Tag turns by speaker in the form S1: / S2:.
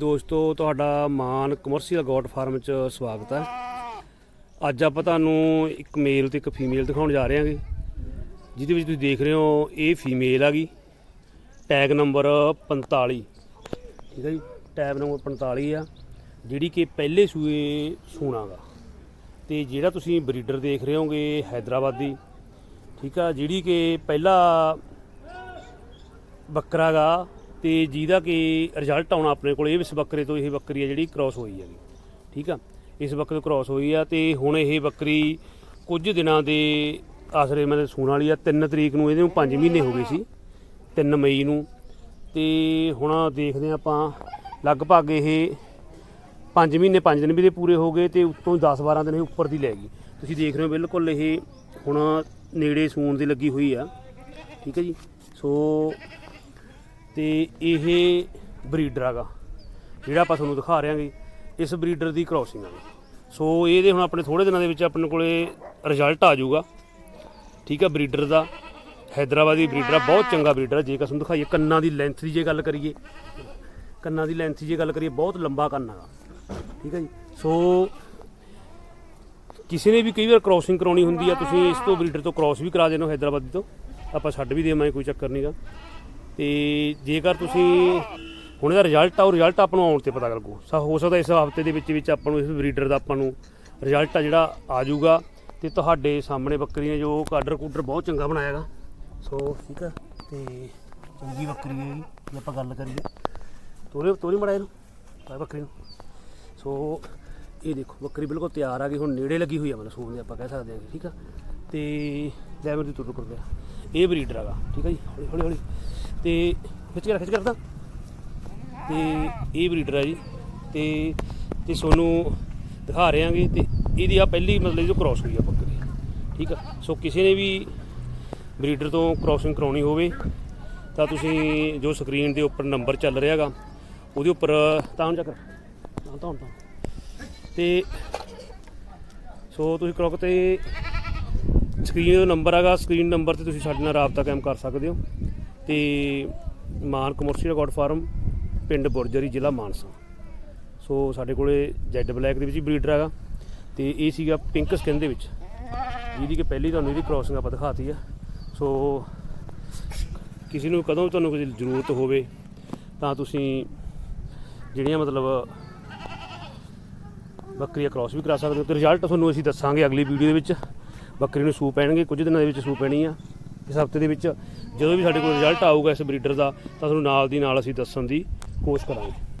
S1: ਦੋਸਤੋ, ਤੁਹਾਡਾ ਮਾਨ commercial goat farm 'ਚ ਸਵਾਗਤ ਹੈ। ਅੱਜ ਆਪਾਂ ਤੁਹਾਨੂੰ ਇੱਕ ਮੇਲ ਤੇ ਇੱਕ ਫੀਮੇਲ ਦਿਖਾਉਣ ਜਾ ਰਹੇ ਹਾਂਗੇ, ਜਿਹਦੇ ਵਿੱਚ ਤੁਸੀਂ ਦੇਖ ਰਹੇ ਹੋ, ਇਹ ਫੀਮੇਲ ਆ ਗਈ ਟੈਗ ਨੰਬਰ 45 ਠੀਕ ਹੈ ਜੀ ਟੈਗ ਨੰਬਰ 45 ਆ, ਜਿਹੜੀ ਕਿ ਪਹਿਲੇ ਸੂਏ ਸੂਣਾਗਾ ਤੇ ਜਿਹੜਾ ਤੁਸੀਂ ਬਰੀਡਰ ਦੇਖ ਰਹੇ ਹੋਗੇ, ਹੈਦਰਾਬਾਦੀ, ਠੀਕ ਆ, ਜਿਹੜੀ ਕਿ ਪਹਿਲਾ ਬੱਕਰਾ ਗਾ ਤੇ ਜਿਹਦਾ ਕਿ ਰਿਜ਼ਲਟ ਆਉਣਾ ਆਪਣੇ ਕੋਲ, ਇਹ ਇਸ ਬੱਕਰੇ ਤੋਂ, ਇਹ ਬੱਕਰੀ ਆ ਜਿਹੜੀ ਕ੍ਰਾਸ ਹੋਈ ਹੈਗੀ। ਠੀਕ ਆ? ਇਸ ਬੱਕਰੇ ਤੋਂ ਕ੍ਰਾਸ ਹੋਈ ਆ ਤੇ ਹੁਣ ਇਹ ਬੱਕਰੀ ਕੁਝ ਦਿਨਾਂ ਦੇ ਆਸਰੇ ਮਤਲਬ ਸੂਣ ਵਾਲੀ ਆ 3 ਤਰੀਕ ਨੂੰ, ਇਹਦੇ ਨੂੰ 5 ਮਹੀਨੇ ਹੋ ਗਏ ਸੀ 3 ਮਈ ਨੂੰ। ਤੇ ਹੁਣ ਦੇਖਦੇ ਹਾਂ ਆਪਾਂ, ਲਗਭਗ ਇਹ 5 ਮਹੀਨੇ 5 ਦਿਨ ਵੀ ਦੇ ਪੂਰੇ ਹੋ ਗਏ ਤੇ ਉੱਤੋਂ 10 12 ਦਿਨ ਇਹ ਉੱਪਰ ਦੀ ਲੈ ਗਈ। ਤੁਸੀਂ ਦੇਖ ਰਹੇ ਹੋ ਬਿਲਕੁਲ ਇਹ ਹੁਣ ਨੇੜੇ ਸੂਣ ਦੀ ਲੱਗੀ ਹੋਈ ਆ। ਠੀਕ ਹੈ ਜੀ? ਸੋ ਤੇ ਇਹ ਬਰੀਡਰ ਹੈਗਾ, ਜਿਹੜਾ ਆਪਾਂ ਤੁਹਾਨੂੰ ਦਿਖਾ ਰਹੇ ਹਾਂਗੇ, ਇਸ ਬਰੀਡਰ ਦੀ ਕ੍ਰਾਸਿੰਗ ਆ ਸੋ ਇਹਦੇ ਹੁਣ ਆਪਣੇ ਥੋੜੇ ਦਿਨਾਂ ਦੇ ਵਿੱਚ ਆਪਣੇ ਕੋਲੇ ਰਿਜ਼ਲਟ ਆ ਜਾਊਗਾ। ਠੀਕ ਆ, ਬਰੀਡਰ ਦਾ, ਹੈਦਰਾਬਾਦੀ ਬਰੀਡਰ ਆ, ਬਹੁਤ ਚੰਗਾ ਬਰੀਡਰ ਆ। ਜੇ ਕਸਮ ਦਿਖਾਈਏ, ਕੰਨਾਂ ਦੀ ਲੈਂਥ ਦੀ ਜੇ ਗੱਲ ਕਰੀਏ, ਕੰਨਾਂ ਦੀ ਲੈਂਥ ਦੀ ਜੇ ਗੱਲ ਕਰੀਏ, ਬਹੁਤ ਲੰਬਾ ਕੰਨ ਹੈਗਾ। ਠੀਕ ਹੈ ਜੀ। ਸੋ ਕਿਸੇ ਨੇ ਵੀ ਕਈ ਵਾਰ ਕ੍ਰਾਸਿੰਗ ਕਰਾਉਣੀ ਹੁੰਦੀ ਆ, ਤੁਸੀਂ ਇਸ ਤੋਂ ਬਰੀਡਰ ਤੋਂ ਕ੍ਰਾਸ ਵੀ ਕਰਾ ਦੇਣਾ ਹੈਦਰਾਬਾਦੀ ਤੋਂ। ਆਪਾਂ ਛੱਡ ਵੀ ਦੇਵਾਂਗੇ, ਕੋਈ ਚੱਕਰ ਨਹੀਂਗਾ ਤੇ ਜੇਕਰ ਤੁਸੀਂ ਹੁਣ ਇਹਦਾ ਰਿਜ਼ਲਟ ਆ, ਉਹ ਰਿਜ਼ਲਟ ਆਪਾਂ ਨੂੰ ਆਉਣ ਤੇ ਪਤਾ ਲੱਗੂ। ਸਾ ਹੋ ਸਕਦਾ ਇਸ ਹਫ਼ਤੇ ਦੇ ਵਿੱਚ ਵਿੱਚ ਆਪਾਂ ਨੂੰ ਇਸ ਬਰੀਡਰ ਦਾ ਆਪਾਂ ਨੂੰ ਰਿਜ਼ਲਟ ਆ ਜਿਹੜਾ ਆ ਜਾਊਗਾ। ਤੇ ਤੁਹਾਡੇ ਸਾਹਮਣੇ ਬੱਕਰੀ ਨੇ ਜੋ ਕਾਡਰ ਕੂਡਰ ਬਹੁਤ ਚੰਗਾ ਬਣਾਇਆਗਾ ਸੋ ਠੀਕ ਆ, ਤੇ ਚੰਗੀ ਬੱਕਰੀ ਹੈ ਜੇ ਆਪਾਂ ਗੱਲ ਕਰੀਏ। ਤੋਰੇ ਤੋਰੀ ਮੜਾ ਇਹਨੂੰ ਆ ਬੱਕਰੀ ਨੂੰ। ਸੋ ਇਹ ਦੇਖੋ, ਬੱਕਰੀ ਬਿਲਕੁਲ ਤਿਆਰ ਆ ਗਈ, ਹੁਣ ਨੇੜੇ ਲੱਗੀ ਹੋਈ ਆ, ਮਤਲਬ ਸੂਣ ਦੇ ਆਪਾਂ ਕਹਿ ਸਕਦੇ ਹਾਂ ਠੀਕ ਆ। ਤੇ ਲੈ ਮੇਰੇ ਤੁਰ ਕਰ ਗਿਆ ਇਹ ਬਰੀਡਰ ਹੈਗਾ, ਠੀਕ ਆ ਜੀ? ਹੌਲੀ ਹੌਲੀ ਹੌਲੀ। ਤੇ ਖਿੱਚ ਕੇ ਖਿੱਚ ਕਰਦਾ ਤੇ ਇਹ ਬਰੀਡਰ ਹੈ ਜੀ। ਤੇ ਤੇ ਤੁਹਾਨੂੰ ਦਿਖਾ ਰਹੇ ਹਾਂਗੇ ਤੇ ਇਹਦੀ ਆ ਪਹਿਲੀ ਮਤਲਬ ਜੋ ਕ੍ਰਾਸ ਹੋਈ ਆ ਬੱਕਰੀ ਠੀਕ ਆ? ਸੋ ਕਿਸੇ ਨੇ ਵੀ ਬਰੀਡਰ ਤੋਂ ਕ੍ਰਾਸਿੰਗ ਕਰਾਉਣੀ ਹੋਵੇ, ਤਾਂ ਤੁਸੀਂ ਜੋ ਸਕਰੀਨ ਦੇ ਉੱਪਰ ਨੰਬਰ ਚੱਲ ਰਿਹਾ ਰਿਹਾਗਾ ਉਹਦੇ ਉੱਪਰ ਤਾਂ ਚੱਕਰ ਤਾਂ ਤਾਂ। ਤੇ ਸੋ ਤੁਸੀਂ ਕ੍ਰੋਕ ਤੇ ਸਕਰੀਨ ਨੰਬਰ ਹੈਗਾ ਸਕਰੀਨ ਨੰਬਰ ਤੇ ਤੁਸੀਂ ਸਾਡੇ ਨਾਲ ਰਾਬਤਾ ਕਾਇਮ ਕਰ ਸਕਦੇ ਹੋ। ਤੇ ਮਾਨ ਕਮਰਸ਼ੀਅਲ ਗੋਡ ਫਾਰਮ ਪਿੰਡ ਬੁਰਜਰੀ, ਜ਼ਿਲ੍ਹਾ ਮਾਨਸਾ। ਸੋ ਸਾਡੇ ਕੋਲੇ ਜੈਡ ਬਲੈਕ ਦੇ ਵਿੱਚ ਹੀ ਬਰੀਡਰ ਹੈਗਾ, ਤੇ ਇਹ ਸੀਗਾ ਪਿੰਕ ਸਕਿਨ ਦੇ ਵਿੱਚ। ਜਿਹਦੀ ਕਿ ਪਹਿਲੀ ਤੁਹਾਨੂੰ ਇਹਦੀ ਕ੍ਰਾਸਿੰਗ ਆਪਾਂ ਦਿਖਾਤੀ ਆ। ਸੋ ਕਿਸੇ ਨੂੰ ਕਦੋਂ ਵੀ ਤੁਹਾਨੂੰ ਕੋਈ ਜ਼ਰੂਰਤ ਹੋਵੇ, ਤਾਂ ਤੁਸੀਂ ਜਿਹੜੀਆਂ ਮਤਲਬ ਬੱਕਰੀਆਂ ਕ੍ਰਾਸ ਵੀ ਕਰਾ ਸਕਦੇ ਹੋ। ਤੇ ਰਿਜ਼ਲਟ ਤੁਹਾਨੂੰ ਅਸੀਂ ਦੱਸਾਂਗੇ ਅਗਲੀ ਵੀਡੀਓ ਦੇ ਵਿੱਚ। ਬੱਕਰੀ ਨੂੰ ਸੂਪ ਪੈਣਗੇ, ਕੁਝ ਦਿਨਾਂ ਦੇ ਵਿੱਚ ਸੂਪ ਪੈਣੀ ਆ। ਇਸ ਹਫ਼ਤੇ ਦੇ ਵਿੱਚ ਜਦੋਂ ਵੀ ਸਾਡੇ ਕੋਲ ਰਿਜ਼ਲਟ ਆਊਗਾ ਇਸ ਬਰੀਡਰ ਦਾ, ਤਾਂ ਤੁਹਾਨੂੰ ਨਾਲ ਦੀ ਨਾਲ ਅਸੀਂ ਦੱਸਣ ਦੀ ਕੋਸ਼ਿਸ਼ ਕਰਾਂਗੇ।